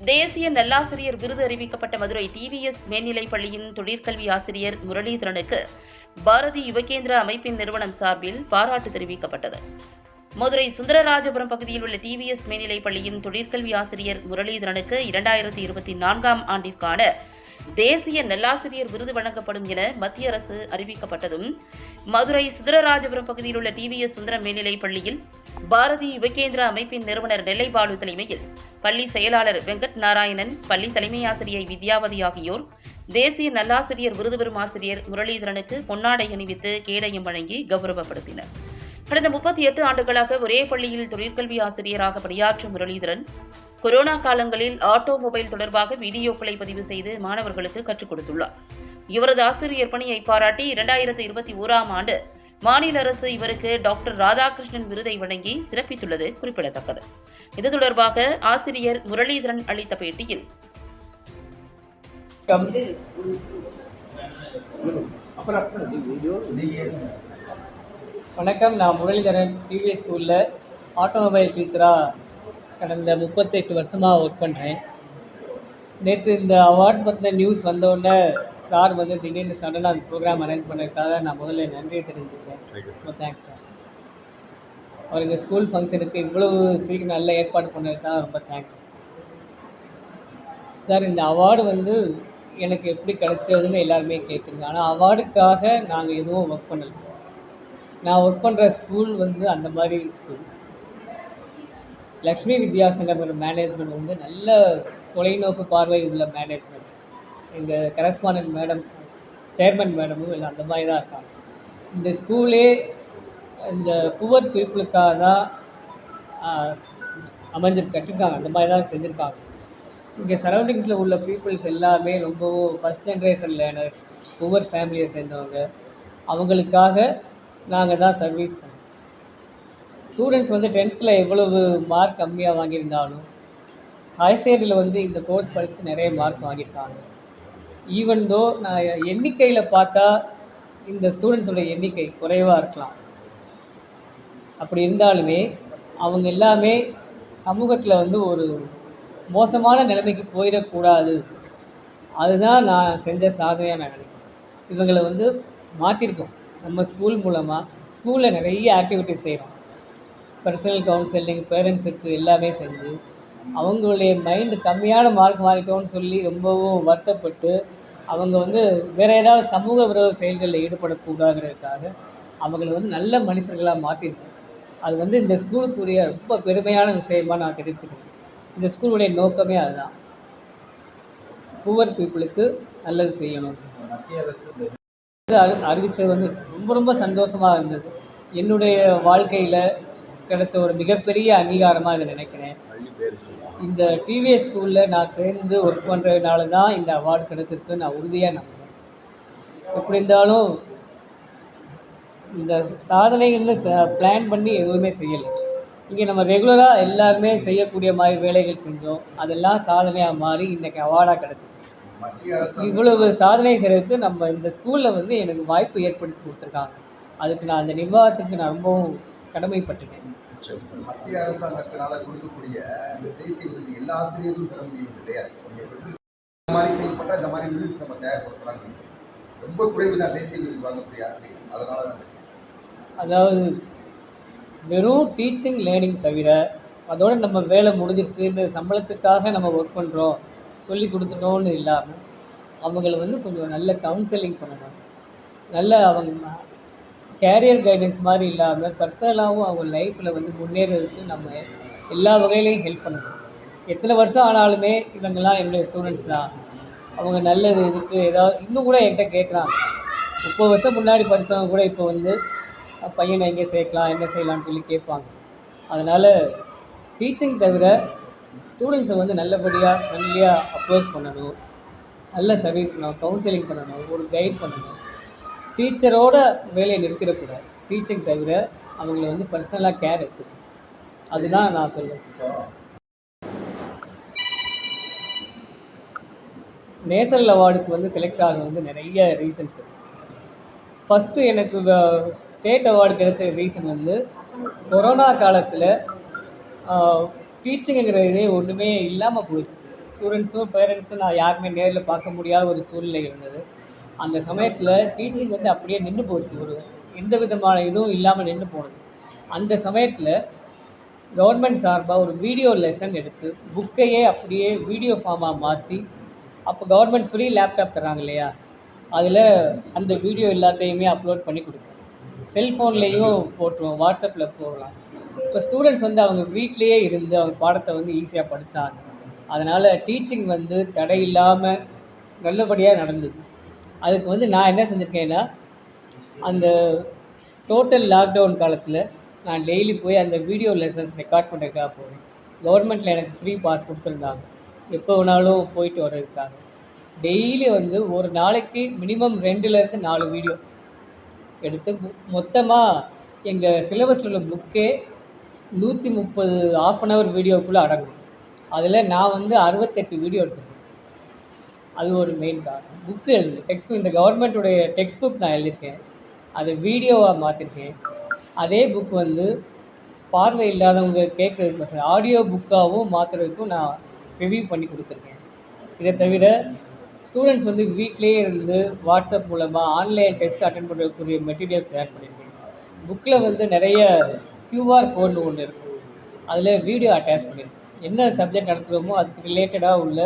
தேசிய நல்லாசிரியர் விருது அறிவிக்கப்பட்ட மதுரை டிவிஎஸ் மேல்நிலைப் பள்ளியின் தொழிற்கல்வி ஆசிரியர் முரளிதரனுக்கு பாரதி யுவகேந்திர அமைப்பின் நிறுவனம் சார்பில் பாராட்டு தெரிவிக்கப்பட்டது. மதுரை சுந்தரராஜபுரம் பகுதியில் உள்ள டிவிஎஸ் மேல்நிலைப் பள்ளியின் தொழிற்கல்வி ஆசிரியர் முரளிதரனுக்கு இரண்டாயிரத்தி இருபத்தி நான்காம் ஆண்டிற்கான தேசிய நல்லாசிரியர் விருது வழங்கப்படும் என மத்திய அரசு அறிவிக்கப்பட்டதும் மதுரை சுந்தரராஜபுரம் பகுதியில் உள்ள டிவிஎஸ் சுந்தரம் மேல்நிலைப் பள்ளியில் பாரதி யுவகேந்திர அமைப்பின் நிறுவனர் நெல்லை பாலு தலைமையில் பள்ளி செயலாளர் வெங்கட் நாராயணன் பள்ளி தலைமை ஆசிரியை வித்யாவதி ஆகியோர் தேசிய நல்லாசிரியர் விருது பெறும் ஆசிரியர் முரளிதரனுக்கு பொன்னாடை அணிவித்து கேடயம் வழங்கி கௌரவப்படுத்தினர். கடந்த முப்பத்தி எட்டு ஆண்டுகளாக ஒரே பள்ளியில் தொழிற்கல்வி ஆசிரியராக பணியாற்றும் முரளிதரன் கொரோனா காலங்களில் ஆட்டோமொபைல் தொடர்பாக வீடியோக்களை பதிவு செய்து மாணவர்களுக்கு கற்றுக் கொடுத்துள்ளார். இவரது ஆசிரியர் பணியை பாராட்டி இரண்டாயிரத்து இருபத்தி ஓராம் ஆண்டு மாநில அரசு இவருக்கு டாக்டர் ராதாகிருஷ்ணன் விருதை வழங்கி சிறப்பித்துள்ளது குறிப்பிடத்தக்கது. இது தொடர்பாக ஆசிரியர் முரளிதரன் அளித்த பேட்டியில். கம். வணக்கம் நான் முரளிதரன் டிவிஎஸ் ஸ்கூலில் ஆட்டோமொபைல் டீச்சராக கடந்த முப்பத்தெட்டு வருஷமாக ஒர்க் பண்ணுறேன் நேற்று இந்த அவார்ட் பற்றின நியூஸ் வந்தோடனே சார் வந்து திடீர்னு சடனாக அந்த ப்ரோக்ராம் அரேஞ்ச் பண்ணதுக்காக நான் முதல்ல நன்றியை தெரிஞ்சுக்கிறேன் ரொம்ப தேங்க்ஸ் சார் அவர் எங்கள் ஸ்கூல் ஃபங்க்ஷனுக்கு இவ்வளவு சீக்கிரம் நல்ல ஏற்பாடு பண்ணதுக்காக ரொம்ப தேங்க்ஸ் சார் இந்த அவார்டு வந்து எனக்கு எப்படி கிடச்சதுன்னு எல்லாருமே கேட்குறீங்க. ஆனால் அவார்டுக்காக நாங்கள் எதுவும் ஒர்க் பண்ணலை. நான் ஒர்க் பண்ணுற ஸ்கூல் வந்து அந்த மாதிரி ஸ்கூல் லக்ஷ்மி வித்யாசங்கர் மேனேஜ்மெண்ட் வந்து நல்ல தொலைநோக்கு பார்வை உள்ள மேனேஜ்மெண்ட் எங்கள் கரஸ்பாண்டன்ட் மேடம் சேர்மன் மேடமும் இல்லை அந்த மாதிரி தான் இருக்காங்க. இந்த ஸ்கூலே இந்த புவர் பீப்புளுக்காக தான் ஆஹ், அமைஞ்சிருக்கு கட்டிருக்காங்க. அந்த மாதிரி தான் செஞ்சுருக்காங்க. இங்கே சரௌண்டிங்ஸில் உள்ள பீப்புள்ஸ் எல்லாமே ரொம்பவும் ஃபஸ்ட் ஜென்ரேஷன் லேர்னர்ஸ் புவர் ஃபேமிலியை சேர்ந்தவங்க. அவங்களுக்காக நாங்கள் தான் சர்வீஸ் பண்ணோம் ஸ்டூடெண்ட்ஸ் வந்து டென்த்தில் எவ்வளவு மார்க் கம்மியாக வாங்கியிருந்தாலும் ஹைசேரியில் வந்து இந்த கோர்ஸ் படித்து நிறைய மார்க் வாங்கியிருக்காங்க. ஈவன் தோ நான் எண்ணிக்கையில் பார்த்தா இந்த ஸ்டூடெண்ட்ஸோட எண்ணிக்கை குறைவாக இருக்கலாம். அப்படி இருந்தாலுமே அவங்க எல்லாமே சமூகத்தில் வந்து ஒரு மோசமான நிலைமைக்கு போயிடக்கூடாது. அதுதான் நான் செஞ்ச சாதனையாக நான் நினைக்கிறேன். இவங்களை வந்து மாற்றிருக்கோம் நம்ம ஸ்கூல் மூலமாக ஸ்கூலில் நிறைய ஆக்டிவிட்டிஸ் செய்கிறோம் பர்சனல் கவுன்சிலிங் பேரண்ட்ஸுக்கு எல்லாமே செஞ்சு அவங்களுடைய மைண்டு கம்மியான மார்க் மாறிட்டோம்னு சொல்லி ரொம்பவும் வருத்தப்பட்டு அவங்க வந்து வேறு ஏதாவது சமூக விரோத செயல்களில் ஈடுபடக்கூடாதுங்கிறதுக்காக அவங்கள வந்து நல்ல மனுஷர்களாக மாற்றிருக்கோம் அது வந்து இந்த ஸ்கூலுக்குரிய ரொம்ப பெருமையான விஷயமா நான் தெரிவிச்சுக்கிறேன். இந்த ஸ்கூலுடைய நோக்கமே அதுதான். புவர் பீப்புளுக்கு நல்லது செய்யணும். அறிவிச்சது வந்து ரொம்ப ரொம்ப சந்தோஷமாக இருந்தது. என்னுடைய வாழ்க்கையில் கிடைச்ச ஒரு மிகப்பெரிய அங்கீகாரமாக இதை நினைக்கிறேன். இந்த டிவிஎஸ் ஸ்கூலில் நான் சேர்ந்து ஒர்க் பண்ணுறதுனால தான் இந்த அவார்டு கிடச்சிருக்கு நான் உறுதியாக நம்புகிறேன் எப்படி இருந்தாலும் இந்த சாதனைகள்னு பிளான் பண்ணி எதுவுமே செய்யலை. இங்கே நம்ம ரெகுலராக எல்லாருமே செய்யக்கூடிய மாதிரி வேலைகள் செஞ்சோம். அதெல்லாம் சாதனையாக மாறி இன்றைக்கி அவார்டாக கிடச்சிருக்கு. இவ்வளவு சாதனை செய்கிறதுக்கு நம்ம இந்த ஸ்கூலில் வந்து எனக்கு வாய்ப்பு ஏற்படுத்தி கொடுத்துருக்காங்க. அதுக்கு நான் அந்த நிர்வாகத்துக்கு நான் ரொம்பவும் கடமைப்பட்டிருக்கேன். மத்திய அரசாங்கத்தினால கொடுக்கக்கூடிய இந்த தேசிய விருது எல்லா ஆசிரியர்களும் பெற முடியும் இந்த மாதிரி செயல்பட்டால் இந்த மாதிரி விருது நம்ம தயார்படுத்தலாம் ரொம்ப குறைவு தான் தேசிய விருது வாங்கக்கூடிய ஆசிரியர்கள். அதனால தான் அதாவது வெறும் டீச்சிங் லேர்னிங் தவிர அதோட நம்ம வேலை முடிஞ்சிருச்சுன்னு சம்பளத்துக்காக நம்ம ஒர்க் பண்ணுறோம் சொல்லி கொடுத்துட்டோம்னு இல்லாமல் அவங்கள வந்து கொஞ்சம் நல்ல கவுன்சிலிங் பண்ணணும். நல்ல அவங்க கேரியர் கைடன்ஸ் மாதிரி இல்லாமல் பர்சனலாகவும் அவங்க லைஃப்பில் வந்து முன்னேறதுக்கு நம்ம எல்லா வகையிலையும் ஹெல்ப் பண்ணணும். எத்தனை வருஷம் ஆனாலுமே இவங்கெல்லாம் என்னுடைய ஸ்டூடெண்ட்ஸ் தான். அவங்க நல்லது இதுக்கு ஏதாவது இன்னும் கூட என்கிட்ட கேட்குறாங்க. முப்பது வருஷம் முன்னாடி படித்தவங்க கூட இப்போ வந்து பையனை எங்கே சேர்க்கலாம் என்ன செய்யலாம்னு சொல்லி கேட்பாங்க. அதனால் டீச்சிங் தவிர ஸ்டூடெண்ட்ஸை வந்து நல்லபடியாக ஃப்ரெண்ட்லியாக அப்ரோச் பண்ணணும். நல்ல சர்வீஸ் பண்ணணும் கவுன்சிலிங் பண்ணணும் ஒரு கைட் பண்ணணும். டீச்சரோட வேலையை நிறுத்திடக்கூடாது. டீச்சிங் தவிர அவங்கள வந்து பர்சனலாக கேர் எடுத்துக்கணும். அதுதான் நான் சொல்லுவேன் நேஷனல் அவார்டுக்கு வந்து செலக்ட் ஆக வந்து நிறைய ரீசன்ஸ் இருக்குது ஃபஸ்ட்டு எனக்கு ஸ்டேட் அவார்டு கிடைச்ச ரீசன் வந்து கொரோனா காலத்தில் டீச்சிங்கிற இதே ஒன்றுமே இல்லாமல் போயிடுச்சு ஸ்டூடெண்ட்ஸும் பேரண்ட்ஸும் நான் யாருமே நேரில் பார்க்க முடியாத ஒரு சூழ்நிலை இருந்தது. அந்த சமயத்தில் டீச்சிங் வந்து அப்படியே நின்று போச்சு. ஒரு எந்த விதமான இதுவும் இல்லாமல் நின்று போனது. அந்த சமயத்தில் கவர்மெண்ட் சார்பாக ஒரு வீடியோ லெசன் எடுத்து புக்கையே அப்படியே வீடியோ ஃபார்மாக மாற்றி அப்போ கவர்மெண்ட் ஃப்ரீ லேப்டாப் தராங்க இல்லையா? அதில் அந்த வீடியோ எல்லாத்தையுமே அப்லோட் பண்ணி கொடுக்கும். செல்ஃபோன்லேயும் போட்டுருவோம் வாட்ஸ்அப்பில் போடலாம். இப்போ ஸ்டூடெண்ட்ஸ் வந்து அவங்க வீட்லேயே இருந்து அவங்க பாடத்தை வந்து ஈஸியாக படித்தாங்க அதனால் டீச்சிங் வந்து தடை இல்லாமல் நல்லபடியாக நடந்தது. அதுக்கு வந்து நான் என்ன செஞ்சுருக்கேன்னா அந்த டோட்டல் லாக்டவுன் காலத்தில் நான் டெய்லி போய் அந்த வீடியோ லெசன்ஸ் ரெக்கார்ட் பண்ணுறதுக்காக போவேன் கவர்மெண்ட்டில் எனக்கு ஃப்ரீ பாஸ் கொடுத்துருந்தாங்க. எப்போ வேணாலும் போயிட்டு வர்றதுக்காக. டெய்லி வந்து ஒரு நாளைக்கு மினிமம் ரெண்டுலேருந்து நாலு வீடியோ எடுத்து மொத்தமாக எங்கள் சிலபஸில் உள்ள புக்கே நூற்றி முப்பது ஆஃப் அன் ஹவர் வீடியோக்குள்ளே அடங்கும். அதில் நான் வந்து அறுபத்தெட்டு வீடியோ எடுத்திருக்கேன். அது ஒரு மெயின் காரணம். புக்கு எழுது டெக்ஸ்ட் இந்த கவர்மெண்ட்டுடைய டெக்ஸ்ட் புக் நான் எழுதியிருக்கேன். அதை வீடியோவாக மாற்றிருக்கேன் அதே புக் வந்து பார்வை இல்லாதவங்க கேட்குறதுக்கு ஆடியோ புக்காகவும் மாற்றுறதுக்கும் நான் ரிவ்யூ பண்ணி கொடுத்துருக்கேன். இதை தவிர ஸ்டூடெண்ட்ஸ் வந்து வீட்டிலேயே இருந்து வாட்ஸ்அப் மூலமாக ஆன்லைன் டெஸ்ட் அட்டன் பண்ணுறதுக்குரிய மெட்டீரியல்ஸ் ஷேர் பண்ணியிருக்கேன் புக்கில் வந்து நிறைய க்யூஆர் கோட்னு ஒன்று இருக்கும் அதில் வீடியோ அட்டாச் பண்ணியிருக்கேன் என்ன சப்ஜெக்ட் நடத்துகிறோமோ அதுக்கு ரிலேட்டடாக உள்ள